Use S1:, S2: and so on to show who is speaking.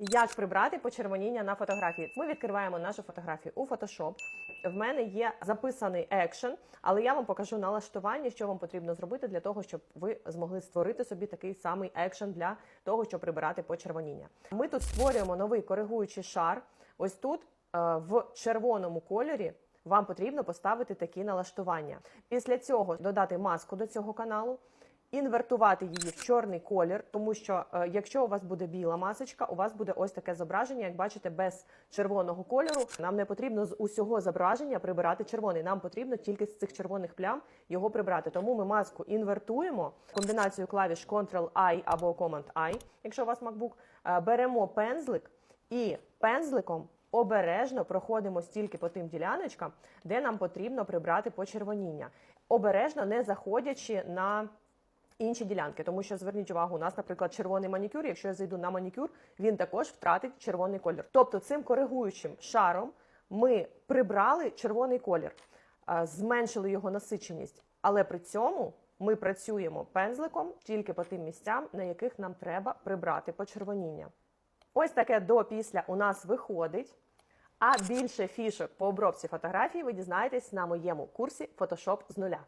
S1: Як прибрати почервоніння на фотографії? Ми відкриваємо нашу фотографію у Photoshop. В мене є записаний екшен, але я вам покажу налаштування, що вам потрібно зробити для того, щоб ви змогли створити собі такий самий екшен для того, щоб прибирати почервоніння. Ми тут створюємо новий коригуючий шар. Ось тут е, в червоному кольорі. Вам потрібно поставити такі налаштування. Після цього додати маску до цього каналу, інвертувати її в чорний колір, тому що е, якщо у вас буде біла масочка, у вас буде ось таке зображення, як бачите, без червоного кольору. Нам не потрібно з усього зображення прибирати червоний. Нам потрібно тільки з цих червоних плям його прибрати. Тому ми маску інвертуємо комбінацію клавіш Ctrl-I або Command-I, якщо у вас MacBook, е, беремо пензлик і пензликом. Обережно проходимо стільки по тим діляночкам, де нам потрібно прибрати почервоніння. Обережно не заходячи на інші ділянки, тому що зверніть увагу, у нас, наприклад, червоний манікюр. Якщо я зайду на манікюр, він також втратить червоний колір. Тобто, цим коригуючим шаром ми прибрали червоний колір, зменшили його насиченість, але при цьому ми працюємо пензликом тільки по тим місцям, на яких нам треба прибрати почервоніння. Ось таке до-після у нас виходить. А більше фішок по обробці фотографій ви дізнаєтесь на моєму курсі Photoshop з нуля.